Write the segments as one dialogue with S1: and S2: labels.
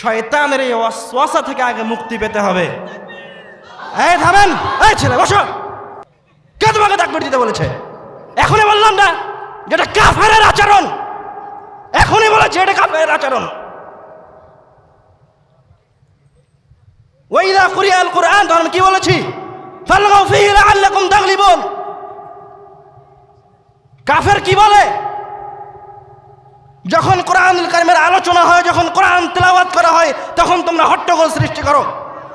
S1: শয়তানের এই ওয়াসওয়াসা থেকে আগে মুক্তি পেতে হবে। এই থামেন, এই ছেলে, বসো। কে তোমাকে তাকবির দিতে বলেছে? এখনই বললাম না যেটা কাফেরের আচরণ। এখনই বলেছে এটা কাফেরের আচরণ। ওয়াইদা কুরিয়াল কোরআন তখন কি বলেছি? ফালগাউ ফিহি লাআল্লাকুম তাগলিবুন। কাফের কি বলে? যখন কোরআনুল কারিমের আলোচনা হয়, যখন কোরআন তেলাওয়াত করা হয়, তখন তোমরা হট্টগোল সৃষ্টি করো।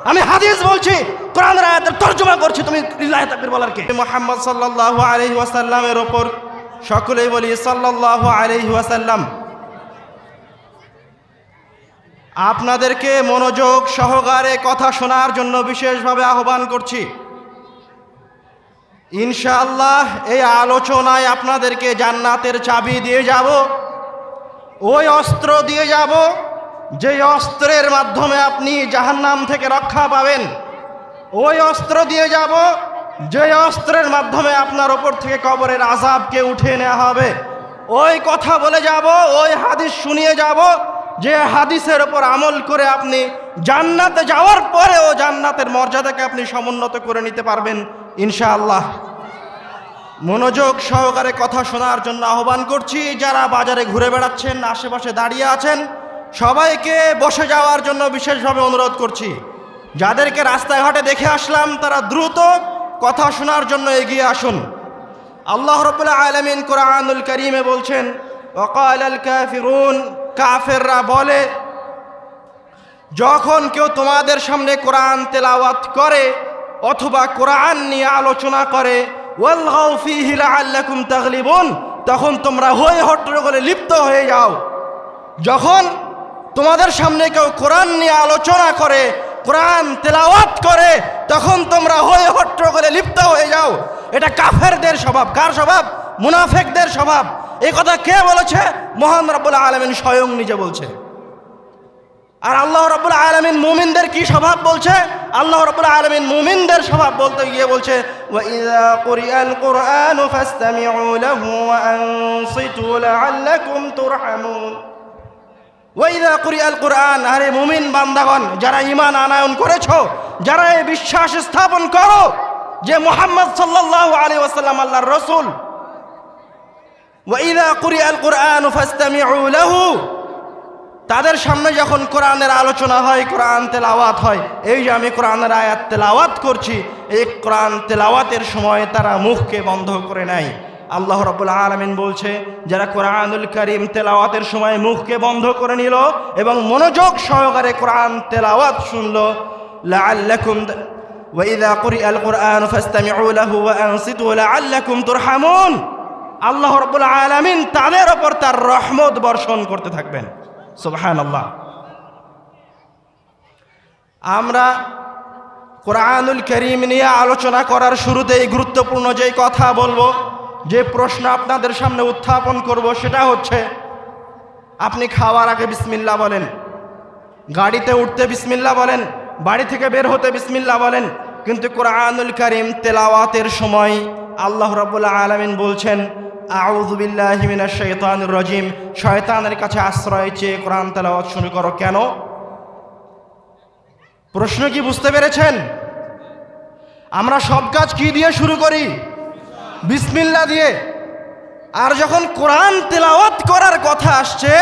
S1: আমি হাদিস বলছি, কোরআনের আয়াতের তর্জমা করছি, তুমি লিল্লাহি তাকবীর বলার কে? ওয়াসাল্লামের ওপর সকলেই বলি, সাল্লাল্লাহু আলাইহি ওয়াসাল্লাম। আপনাদেরকে মনোযোগ সহকারে কথা শোনার জন্য বিশেষভাবে আহ্বান করছি। ইনশাআল্লাহ, এই আলোচনায় আপনাদেরকে জান্নাতের চাবি দিয়ে যাব। ওই অস্ত্র দিয়ে যাব যে অস্ত্রের মাধ্যমে আপনি জাহান্নাম থেকে রক্ষা পাবেন। ওই অস্ত্র দিয়ে যাব যে অস্ত্রের মাধ্যমে আপনার ওপর থেকে কবরের আজাবকে উঠিয়ে নেওয়া হবে। ওই কথা বলে যাব, ওই হাদিস শুনিয়ে যাব, যে হাদিসের ওপর আমল করে আপনি জান্নাতে যাওয়ার পরেও জান্নাতের মর্যাদাকে আপনি সমুন্নত করে নিতে পারবেন, ইনশাআল্লাহ। মনোযোগ সহকারে কথা শোনার জন্য আহ্বান করছি, যারা বাজারে ঘুরে বেড়াচ্ছেন, আশেপাশে দাঁড়িয়ে আছেন, সবাইকে বসে যাওয়ার জন্য বিশেষভাবে অনুরোধ করছি। যাদেরকে রাস্তাঘাটে দেখে আসলাম, তারা দ্রুত কথা শোনার জন্য এগিয়ে আসুন। আল্লাহ রবুল্লাহ আলমিন কোরআনুল করিমে বলছেন ওকাল কাফেররা বলে, যখন কেউ তোমাদের সামনে কোরআন তেলাওয়াত করে অথবা কোরআন নিয়ে আলোচনা করে তখন তোমরা হয়ে হট্টগোলে লিপ্ত হয়ে যাও। যখন তোমাদের সামনে কেউ কোরআন নিয়ে আলোচনা করে, কোরআন তেলাওয়াত করে, তখন তোমরা হয়ে হট্টগোলে লিপ্ত হয়ে যাও। এটা কাফেরদের স্বভাব। কার স্বভাব? মুনাফেকদের স্বভাব। এই কথা কে বলেছে? মহান রব্বুল আলমিন স্বয়ং নিজে বলছে। আর আল্লাহ রব্বুল আলমিন মুমিনদের কি স্বভাব বলছে? আল্লাহ রব্বুল আলমিন মুমিনদের স্বভাব বলতে গিয়ে বলছে ওয়াইদা কুরিয়াল কোরআন আরে মুমিন বান্দাগণ, যারা ইমান আনায়ন করেছ, যারা এই বিশ্বাস স্থাপন করো যে মোহাম্মদ সাল্লাহ আলী ওসাল্লাম আল্লাহ রসুল। ওয়াইদা কুরিয়াল কোরআন ফাস্তামিউ লাহু তাদের সামনে যখন কোরআনের আলোচনা হয়, কোরআন তেলাওয়াত হয়, এই যে আমি কোরআনের আয়াত তেলাওয়াত করছি, এই কোরআন তেলাওয়াতের সময় তারা মুখকে বন্ধ করে নেয়। আল্লাহ রব্বুল আলমিন বলছে, যারা কোরআনুল করিম তেলাওয়াতের সময় মুখকে বন্ধ করে নিল এবং মনোযোগ সহকারে কোরআন তেলাওয়াত শুনলো, লাআল্লাকুম ওয়াইদা কুরআন আল্লাহ আলামিন তাদের ওপর তার রহমত বর্ষণ করতে থাকবেন। সুবহানাল্লাহ। আমরা কোরআনুল করিম নিয়ে আলোচনা করার শুরুতেই গুরুত্বপূর্ণ যেই কথা বলব, যে প্রশ্ন আপনাদের সামনে উত্থাপন করব সেটা হচ্ছে, আপনি খাওয়ার আগে বিসমিল্লা বলেন, গাড়িতে উঠতে বিসমিল্লা বলেন, বাড়ি থেকে বের হতে বিসমিল্লা বলেন, কিন্তু কোরআনুল করিম তেলাওয়াতের সময় আল্লাহ রাবুল্লাহ আলমিন বলছেন আউজুবিল্লাহিমিনা রজিম। শয়তানের কাছে আশ্রয় চেয়ে কোরআন তেলাওয়াত শুরু করো। কেন? প্রশ্ন কি বুঝতে পেরেছেন? আমরা সব কাজ কি দিয়ে শুরু করি? বিসমিল্লা দিয়ে। আর যখন কোরআন তেলাওয়াত করার কথা আসছে,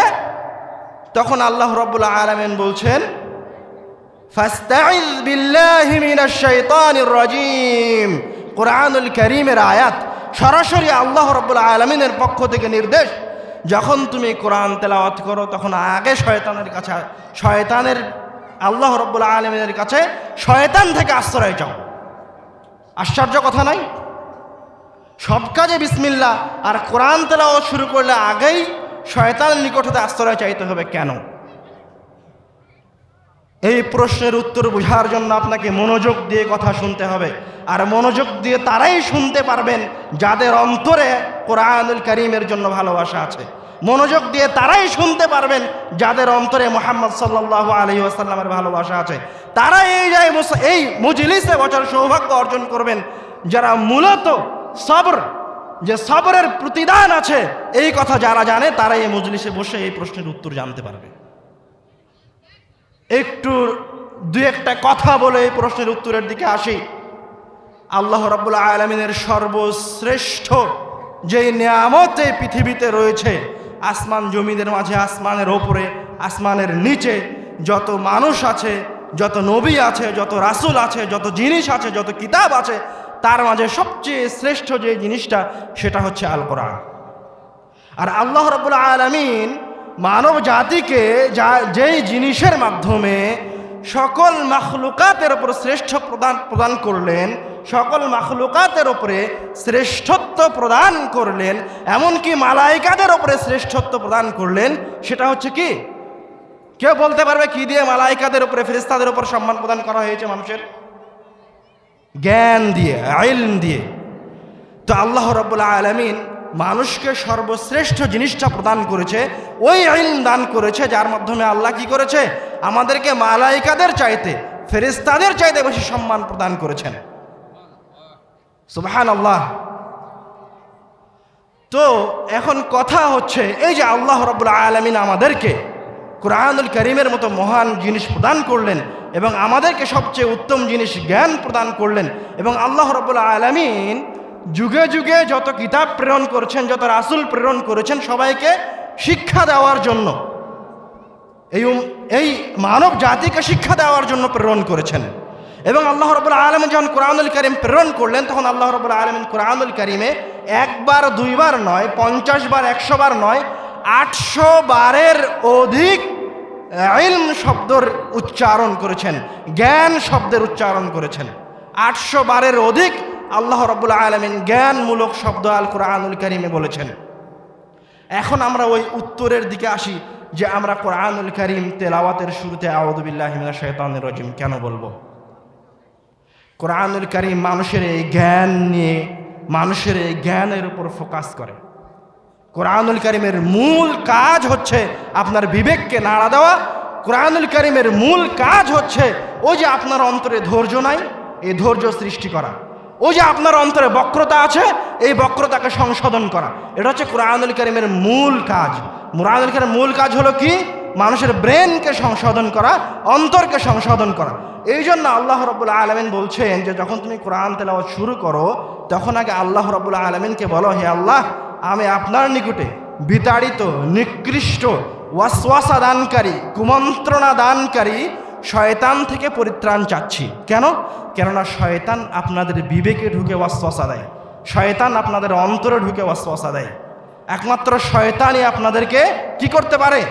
S1: তখন আল্লাহ রব্বুল আলমেন বলছেন ফাস্তাইজ বিল্লাহি মিনাশ শাইতানির রাজিম। কোরআনুল করিমের আয়াত সরাসরি আল্লাহ রব্বুল আলমিনের পক্ষ থেকে নির্দেশ, যখন তুমি কোরআন তেলাওয়াত করো, তখন আগে শয়তানের কাছে, শয়তানের, আল্লাহ রব্বুল আলমিনের কাছে শয়তান থেকে আশ্রয় চাও। আশ্চর্য কথা নাই? সব কাজে বিসমিল্লা আর কোরআন তেলাওয়াত শুরু করলে আগেই শয়তানের নিকট হতে আশ্রয় চাইতে হবে কেন? এই প্রশ্নের উত্তর বোঝার জন্য আপনাকে মনোযোগ দিয়ে কথা শুনতে হবে। আর মনোযোগ দিয়ে তারাই শুনতে পারবেন যাদের অন্তরে কোরআনুল করিমের জন্য ভালোবাসা আছে। মনোযোগ দিয়ে তারাই শুনতে পারবেন যাদের অন্তরে মোহাম্মদ সাল্লাহ আলহি আসাল্লামের ভালোবাসা আছে। তারা এই এই মুজলিসে বছর সৌভাগ্য অর্জন করবেন। যারা মূলত সবর, যে সবরের প্রতিদান আছে, এই কথা যারা জানে তারা এই মজলিসে বসে এই প্রশ্নের উত্তর জানতে পারবে। একটু দু একটা কথা বলে এই প্রশ্নের উত্তরের দিকে আসি। আল্লাহ রাব্বুল আলমিনের সর্বশ্রেষ্ঠ যে নিয়ামত এই পৃথিবীতে রয়েছে, আসমান জমিদের মাঝে, আসমানের ওপরে, আসমানের নিচে, যত মানুষ আছে, যত নবী আছে, যত রাসূল আছে, যত জিনিস আছে, যত কিতাব আছে, তার মাঝে সবচেয়ে শ্রেষ্ঠ যে জিনিসটা, সেটা হচ্ছে আল কোরআন। আর আল্লাহ রাব্বুল আলমিন মানব জাতিকে যা, যেই জিনিসের মাধ্যমে সকল মাখলুকাতের ওপর শ্রেষ্ঠ প্রদান প্রদান করলেন, সকল মাখলুকাতের ওপরে শ্রেষ্ঠত্ব প্রদান করলেন, এমনকি মালাইকাদের ওপরে শ্রেষ্ঠত্ব প্রদান করলেন, সেটা হচ্ছে কি? কেউ বলতে পারবে কি দিয়ে মালাইকাদের উপরে ফেরিস্তাদের উপর সম্মান প্রদান করা হয়েছে মানুষের? জ্ঞান দিয়ে, আইলম দিয়ে। তো আল্লাহ রব্বুল্লা আলমিন মানুষকে সর্বশ্রেষ্ঠ জিনিসটা প্রদান করেছে, ওই আইন দান করেছে, যার মাধ্যমে আল্লাহ কি করেছে? আমাদেরকে মালাইকাদের চাইতে ফেরেস্তাদের চাইতে বেশি সম্মান প্রদান করেছেন। সুবহান আল্লাহ তো এখন কথা হচ্ছে, এই যে আল্লাহ রব্বুল্লা আলমিন আমাদেরকে কোরআনুল করিমের মতো মহান জিনিস প্রদান করলেন এবং আমাদেরকে সবচেয়ে উত্তম জিনিস জ্ঞান প্রদান করলেন এবং আল্লাহ রব্বুল্লা আলমিন যুগে যুগে যত কিতাব প্রেরণ করেছেন, যত রাসুল প্রেরণ করেছেন, সবাইকে শিক্ষা দেওয়ার জন্য, এই এই মানব জাতিকে শিক্ষা দেওয়ার জন্য প্রেরণ করেছেন। এবং আল্লাহ রবুল্লা আলম যখন কোরআনুল করিম প্রেরণ করলেন, তখন আল্লাহ রবুল্লা আলমিন কোরআনুল করিমে একবার, দুইবার নয়, পঞ্চাশ বার, একশো বার নয়, আটশো বারের অধিক ইলম শব্দর উচ্চারণ করেছেন, জ্ঞান শব্দের উচ্চারণ করেছেন। আটশো বারের অধিক আল্লাহ রবুল্লা আলমিন জ্ঞানমূলক শব্দ আল কোরআনুল করিমে বলেছেন। এখন আমরা ওই উত্তরের দিকে আসি যে আমরা কোরআনুল করিম তেলাওয়াতের শুরুতে আউদুবিল্লাহিমিনা শৈতানের রজিম কেন বলব? কোরআনুল করিম মানুষের এই জ্ঞান নিয়ে, মানুষের এই জ্ঞানের উপর ফোকাস করে। কোরআনুল করিমের মূল কাজ হচ্ছে আপনার বিবেককে নাড়া দেওয়া। কোরআনুল করিমের মূল কাজ হচ্ছে ওই যে আপনার অন্তরে ধৈর্য নাই, এই ধৈর্য সৃষ্টি করা। ওই যে আপনার অন্তরে বক্রতা আছে, এই বক্রতাকে সংশোধন করা। এটা হচ্ছে কোরআনুল করিমের মূল কাজ। কোরআনুল করিমের মূল কাজ হলো কি? মানুষের ব্রেনকে সংশোধন করা, অন্তরকে সংশোধন করা। এই জন্য আল্লাহ রবুল্লা আলমিন বলছেন যে, যখন তুমি কোরআন তেলাওয়াত শুরু করো, তখন আগে আল্লাহ রবুল্লা আলমিনকে বলো, হে আল্লাহ, আমি আপনার নিকুটে বিতাড়িত, নিকৃষ্ট, ওয়াসওয়াসা দানকারী, কুমন্ত্রণা দানকারী শয়তান থেকে পরিত্রাণ চাচ্ছি। কেন? কেননা শয়তান আপনাদের বিবেকে ঢুকে ওয়াসওয়াসা দেয়। শয়তান আপনাদের অন্তরে ঢুকে ওয়াসওয়াসা দেয়। একমাত্র শয়তানই আপনাদেরকে কি করতে পারে?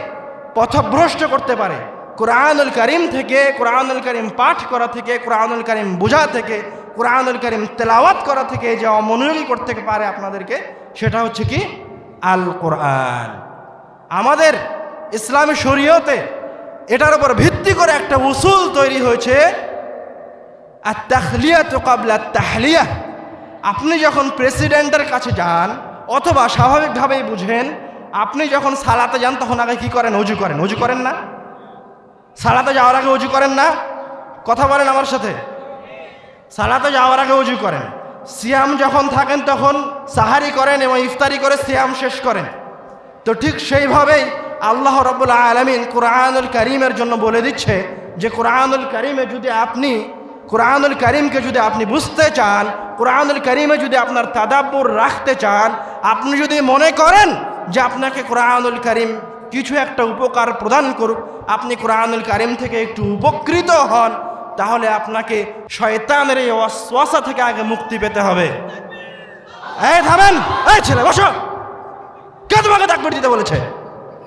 S1: পথভ্রষ্ট করতে পারে। কোরআনুল করিম থেকে, কোরআনুল করিম পাঠ করা থেকে, কোরআনুল করিম বোঝা থেকে, কোরআনুল করিম তেলাওয়াত করা থেকে যে অমনোযোগী করতে পারে আপনাদেরকে, সেটা হচ্ছে কি? আল কোরআন আমাদের ইসলামী শরীয়তে এটার উপর ভিত্তি করে একটা উসুল তৈরি হয়েছে। আর তাহলিয়া তো কাবলা তাহলিয়া আপনি যখন প্রেসিডেন্টের কাছে যান, অথবা স্বাভাবিকভাবেই বুঝেন, আপনি যখন সালাতে যান, তখন আগে কি করেন? অজু করেন। অজু করেন না? সালাতে যাওয়ার আগে অজু করেন না? কথা বলেন আমার সাথে? সালাতে যাওয়ার আগে অজু করেন। সিয়াম যখন থাকেন, তখন সাহারি করেন এবং ইফতারি করে সিয়াম শেষ করেন। তো ঠিক সেইভাবেই আল্লাহ রব্বুল আলমিন কোরআনুল করিমের জন্য বলে দিচ্ছে যে কোরআনুল করিমে যদি আপনি, কোরআনুল করিমকে যদি আপনি বুঝতে চান, কোরআনুল করিমে যদি আপনার তাদাব্বুর রাখতে চান, আপনি যদি মনে করেন যে আপনাকে কোরআনুল করিম কিছু একটা উপকার প্রদান করুক, আপনি কোরআনুল করিম থেকে একটু উপকৃত হন, তাহলে আপনাকে শয়তানের এই অশ্বাসা থেকে আগে মুক্তি পেতে হবে। এই থামেন! এই ছেলে, বসো! কে তোমাকে তাকবির দিতে বলেছে।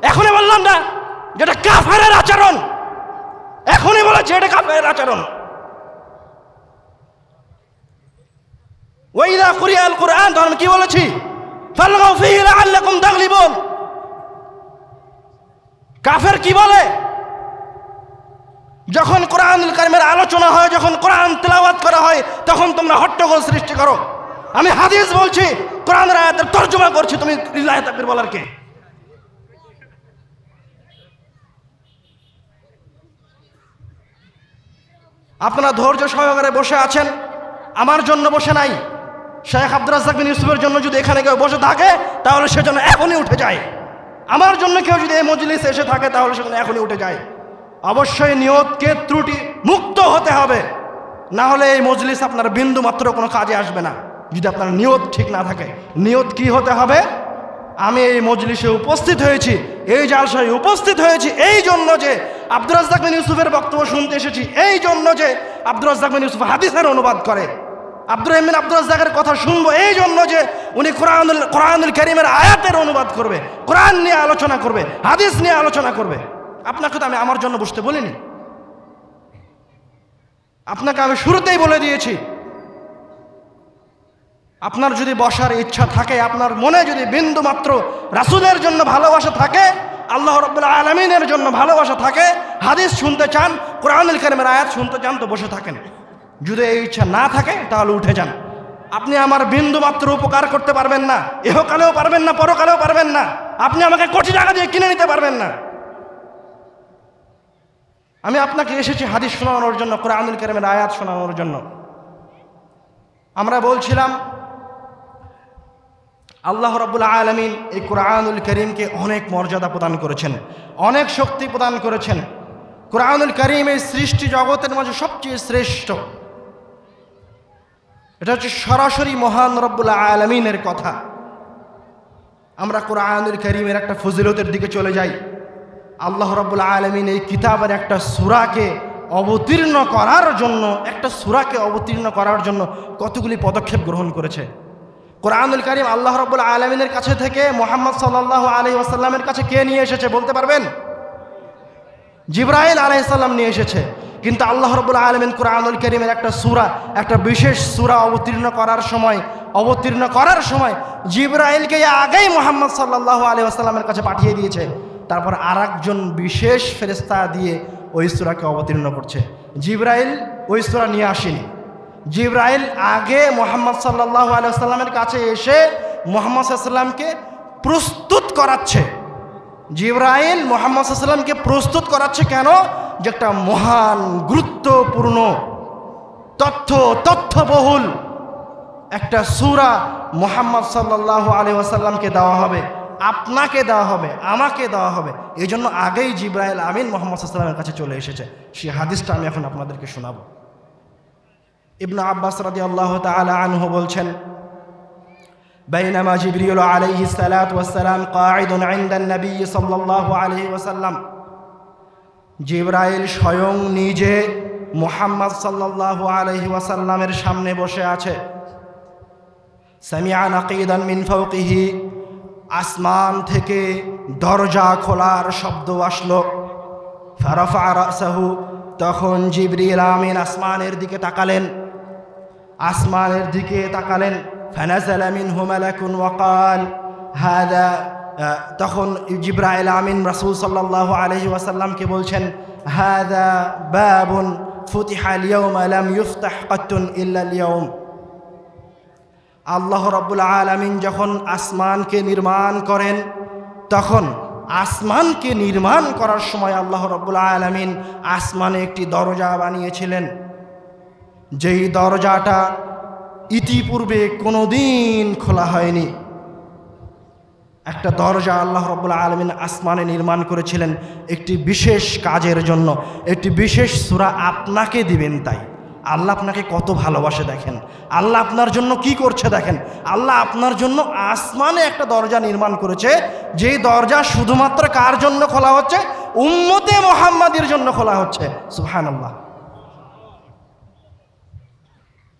S1: এখনই বললাম না যেটা কাফেরের আচরণ। এখনই বলেছে এটা কাফেরের আচরণ। ওইদা কুরিয়াল কোরআন তখন কি বলেছি? কাফের কি বলে? যখন কোরআনুল কারিমের আলোচনা হয়, যখন কোরআন তেলাওয়াত করা হয়, তখন তোমরা হট্টগোল সৃষ্টি করো। আমি হাদিস বলছি, কোরআনের আয়াতের তর্জমা করছি, তুমি লিল্লাহি তাকবীর বলার কে? আপনারা ধৈর্য সহকারে বসে আছেন। আমার জন্য বসে নাই। শেখ আব্দুল রাজ্জাক বিন ইউসুফের জন্য যদি এখানে কেউ বসে থাকে, তাহলে সেজন্য এখনই উঠে যায়। আমার জন্য কেউ যদি এই মজলিসে এসে থাকে, তাহলে সেজন্য এখনই উঠে যায়। অবশ্যই নিয়তকে ত্রুটি মুক্ত হতে হবে। না হলে এই মজলিস আপনার বিন্দু মাত্র কোনো কাজে আসবে না। যদি আপনার নিয়ত ঠিক না থাকে, নিয়ত কি হতে হবে? আমি এই মজলিসে উপস্থিত হয়েছি, এই জালসায় উপস্থিত হয়েছি, এই জন্য যে আব্দুর রাজ্জাক বিন ইউসুফের বক্তব্য শুনতে এসেছি। এই জন্য যে আব্দুর রাজ্জাক ইউসুফ হাদিসের অনুবাদ করে। আব্দুর রহমিন আব্দুর রাজ্জাকের কথা শুনব, এই জন্য যে উনি কোরআনুল কোরআনুল করিমের আয়াতের অনুবাদ করবে, কোরআন নিয়ে আলোচনা করবে, হাদিস নিয়ে আলোচনা করবে। আপনাকে তো আমি আমার জন্য বসতে বলিনি। আপনাকে আমি শুরুতেই বলে দিয়েছি, আপনার যদি বসার ইচ্ছা থাকে, আপনার মনে যদি বিন্দু মাত্র রাসুলের জন্য ভালোবাসা থাকে আল্লাহ রব্বুল আলমিনের জন্য ভালোবাসা থাকে, হাদিস শুনতে চান, কোরআনুল করিমের আয়াত শুনতে চান, তো বসে থাকেন। যদি এই ইচ্ছা না থাকে, তাহলে উঠে যান। আপনি আমার বিন্দু মাত্র উপকার করতে পারবেন না এহকালেও পারবেন না, পরকালেও পারবেন না। আপনি আমাকে কোটি টাকা দিয়ে কিনে নিতে পারবেন না। আমি আপনাকে এসেছি হাদিস শোনানোর জন্য, কোরআনুল করিমের আয়াত শোনানোর জন্য। আমরা বলছিলাম আল্লাহ রাবুল আলমিন এই কোরআনুল করিমকে অনেক মর্যাদা প্রদান করেছেন, অনেক শক্তি প্রদান করেছেন। কোরআনুল করিম এই সৃষ্টি জগতের মাঝে সবচেয়ে শ্রেষ্ঠ। এটা হচ্ছে সরাসরি মহান রব্বুল আলমিনের কথা। আমরা কোরআনুল করিমের একটা ফজিলতের দিকে চলে যাই। আল্লাহ রব্বুল আলমিন এই কিতাবের একটা সুরাকে অবতীর্ণ করার জন্য, একটা সুরাকে অবতীর্ণ করার জন্য কতগুলি পদক্ষেপ গ্রহণ করেছে। কোরআনুল করিম আল্লাহ রব্বুল আলমিনের কাছে থেকে মোহাম্মদ সাল্লাহ আলি আসাল্লামের কাছে কে নিয়ে এসেছে বলতে পারবেন? জিব্রাইল আলাইসাল্লাম নিয়ে এসেছে। কিন্তু আল্লাহ রবুল আলমিন কোরআনুল করিমের একটা সুরা, একটা বিশেষ সুরা অবতীর্ণ করার সময়, অবতীর্ণ করার সময় জিব্রাইলকে আগেই মোহাম্মদ সাল্লাহ আলি আসাল্লামের কাছে পাঠিয়ে দিয়েছে। তারপর আর বিশেষ ফেরেস্তা দিয়ে ওই সুরাকে অবতীর্ণ করছে। জিব্রাইল ওই সুরা নিয়ে আসেনি। জিব্রাইল আগে মোহাম্মদ সাল্লাহ আলাইসাল্লামের কাছে এসে মোহাম্মদ সাল্লামকে প্রস্তুত করাচ্ছে। জিব্রাইল মোহাম্মদ সাল্লামকে প্রস্তুত করাচ্ছে কেন? যে একটা মহান, গুরুত্বপূর্ণ, তথ্য, তথ্যবহুল একটা সুরা মোহাম্মদ সাল্লাহ আলী ওয়াসাল্লামকে দেওয়া হবে, আপনাকে দেওয়া হবে, আমাকে দেওয়া হবে। এই জন্য আগেই জিব্রাইল আমিন মোহাম্মদ সাল্লামের কাছে চলে এসেছে। সেই হাদিসটা আমি এখন আপনাদেরকে শোনাবো। ইবনু আব্বাস রাদি আল্লাহ তালা আনহু বলছেন بينما جبريل عليه الصلاة والسلام قاعد عند النبي صلى الله عليه وسلم জিব্রাইল স্বয়ং নিজে মুহাম্মদ সাল্লাল্লাহু আলাইহি ওয়াসাল্লামের সামনে বসে আছে সামিআ নাকিদান মিন ফাওকিহি আসমান থেকে দরজা খোলার শব্দ আসলো ফারাফা রাসাহু তখন জিবরিল আমিন আসমানের দিকে তাকালেন আসমানের দিকে তাকালেন ফেনাজাল আমিন হুমালাকুন ওয়াকাল হাদা তখন জিব্রাহল আমিন রাসুল সাল্লাহ আলহি ওয়াসাল্লামকে বলছেন, হাদা বাবুন ফুতিহাল ইয়ম আলাম ইউফতাহ কত্তুন ইল্লাল ইয়ম আল্লাহ রব্বুল আলমিন যখন আসমানকে নির্মাণ করেন, তখন আসমানকে নির্মাণ করার সময় আল্লাহ রব্বুল আলমিন আসমানে একটি দরজা বানিয়েছিলেন। যেই দরজাটা ইতিপূর্বে কোনো দিন খোলা হয়নি, একটা দরজা আল্লাহ রব্বুল আলমিন আসমানে নির্মাণ করেছিলেন একটি বিশেষ কাজের জন্য, একটি বিশেষ সুরা আপনাকে দিবেন তাই। আল্লাহ আপনাকে কত ভালোবাসে দেখেন। আল্লাহ আপনার জন্য কি করছে দেখেন। আল্লাহ আপনার জন্য আসমানে একটা দরজা নির্মাণ করেছে, যেই দরজা শুধুমাত্র কার জন্য খোলা হচ্ছে? উম্মতে মোহাম্মদের জন্য খোলা হচ্ছে। সুহান আল্লাহ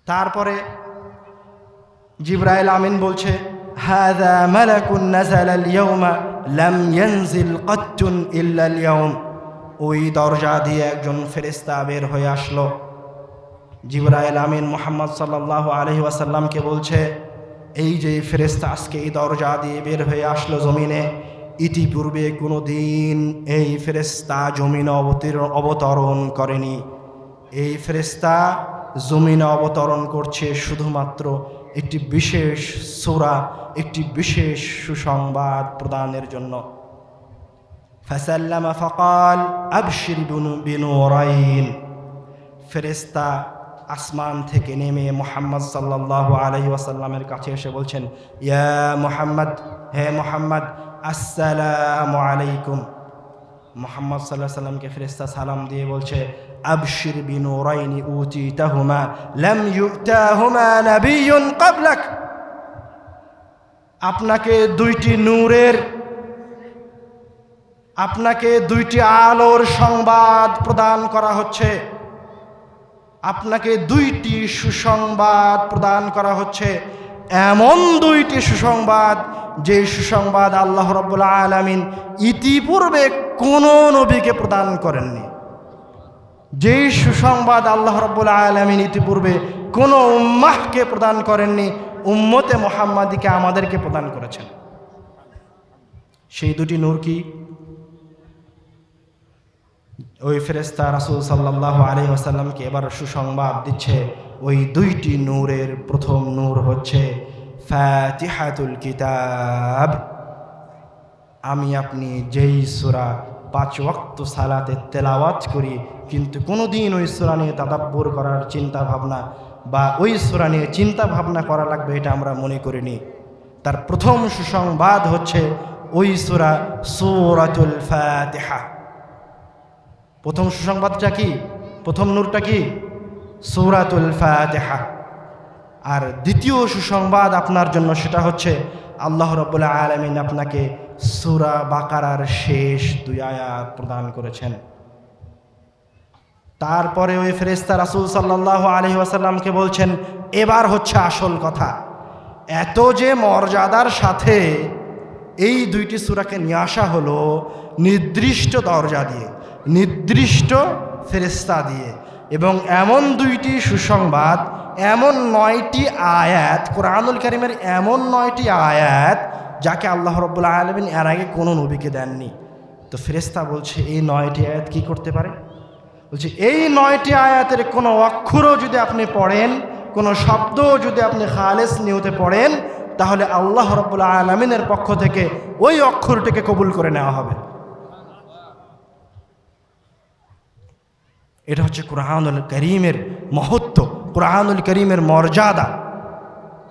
S1: তারপরে জিব্রাইল আমিন বলছে هذا ملك نزل اليوم لم ينزل قط إلا اليوم ওই দরজা দিয়ে একজন ফেরেস্তা বের হয়ে আসলো জিবরাইল আমিন মোহাম্মদ সাল্লাহ আলহি ওয়াসাল্লামকে বলছে এই যে ফেরেস্তা আজকে এই দরজা দিয়ে বের হয়ে আসলো জমিনে ইতিপূর্বে কোনো দিন এই ফেরেস্তা জমিনে অবতীর্ণ অবতরণ করেনি এই ফেরেস্তা জমিনে অবতরণ করছে শুধুমাত্র একটি বিশেষ সোরা, একটি বিশেষ সুসংবাদ প্রদানের জন্য। ফাসাল্লামা ফকাল, আবশির বিনুরাইন ফেরেস্তা আসমান থেকে নেমে মোহাম্মদ সাল্লাহ আলহি ওয়াসাল্লামের কাছে এসে বলছেন, ইয়া মোহাম্মদ, হে মোহাম্মদ, আসসালামু আলাইকুম। মোহাম্মদ সাল্লাহ সাল্লামকে ফেরেস্তা সালাম দিয়ে বলছে, আবশির বিনুরাইনি উতিতাহুমা, লাম ইউতাহুমা নাবিয়্যুন ক্বাবলাক। আপনাকে দুইটি নূরের, আপনাকে দুইটি আলোর সংবাদ প্রদান করা হচ্ছে। আপনাকে দুইটি সুসংবাদ প্রদান করা হচ্ছে। এমন দুইটি সুসংবাদ, যে সুসংবাদ আল্লাহ রব্বুল্লা আলমিন ইতিপূর্বে কোনো নবীকে প্রদান করেননি। যেই সুসংবাদ আল্লাহ রব্বুল্লা আলমিন ইতিপূর্বে কোনো উম্মাহকে প্রদান করেননি, উম্মতে মোহাম্মদীকে আমাদেরকে প্রদান করেছেন। সেই দুটি নূর কি? ওই ফেরেস্তা রাসুল সাল্লাহ আলী আসাল্লামকে এবার সুসংবাদ দিচ্ছে, ওই দুইটি নূরের প্রথম নূর হচ্ছে ফাতিহাতুল কিতাব। আমি আপনি যেই সুরা পাঁচ ওয়াক্ত সালাতে তেলাওয়াত করি, কিন্তু কোনো দিন ওই সুরা নিয়ে তাদাব্বর করার চিন্তা ভাবনা বা ওই সুরা নিয়ে চিন্তা ভাবনা করা লাগবে এটা আমরা মনে করিনি। তার প্রথম সুসংবাদ হচ্ছে ওই সুরা সুরাতুল ফাতিহা। প্রথম সুসংবাদটা কি? প্রথম নূরটা কি? সৌরাতুল ফাতেহা। আর দ্বিতীয় সুসংবাদ আপনার জন্য সেটা হচ্ছে আল্লাহ রবুল্লা আলমিন আপনাকে সুরা বাকারার শেষ দুই আয়াত প্রদান করেছেন। তারপরে ওই ফেরেস্তা রাসুল সাল্লাহ আলহি আসাল্লামকে বলছেন, এবার হচ্ছে আসল কথা। এত যে মর্যাদার সাথে এই দুইটি সুরাকে নিয়ে আসা হলো, নির্দিষ্ট দরজা দিয়ে। নির্দিষ্ট ফেরেস্তা দিয়ে। এবং এমন দুইটি সুসংবাদ, এমন নয়টি আয়াত, কোরআনুল করিমের এমন নয়টি আয়াত, যাকে আল্লাহ রব্বুল্লা আলমিন এর আগে কোনো নবীকে দেননি। তো ফেরেস্তা বলছে, এই নয়টি আয়াত কি করতে পারে? বলছে, এই নয়টি আয়াতের কোনো অক্ষরও যদি আপনি পড়েন, কোনো শব্দ যদি আপনি খালেস নিয়তে পড়েন, তাহলে আল্লাহ রব্বুল্লা আলমিনের পক্ষ থেকে ওই অক্ষরটিকে কবুল করে নেওয়া হবে। এটা হচ্ছে কোরআনুল করিমের মহত্ব, কোরআনুল করিমের মর্যাদা।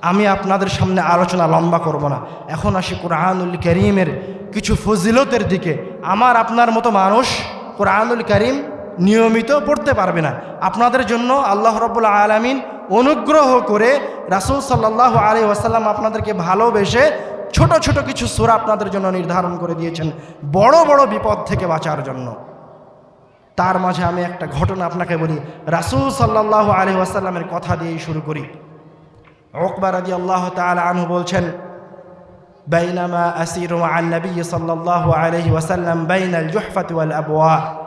S1: আমি আপনাদের সামনে আলোচনা লম্বা করব না। এখন আসি কোরআনুল করিমের কিছু ফজিলতের দিকে। আমার আপনার মতো মানুষ কোরআনুল করিম নিয়মিত পড়তে পারবে না। আপনাদের জন্য আল্লাহ রব্বুল আলমিন অনুগ্রহ করে রাসুল সাল্লাহ আলী ওয়াসাল্লাম আপনাদেরকে ভালোবেসে ছোট ছোট কিছু সুরা আপনাদের জন্য নির্ধারণ করে দিয়েছেন। বড় বড় বিপদ থেকে বাঁচার জন্য। তার মাঝে আমি একটা ঘটনা আপনাকে বলি রাসুল সাল্লাহ আলী ওয়াসাল্লামের কথা দিয়েই শুরু করি ওকবার আদি আল্লাহ তালা আনহু বলছেন بينما أسير مع النبي صلى الله عليه وسلم بين الجحفة والأبواء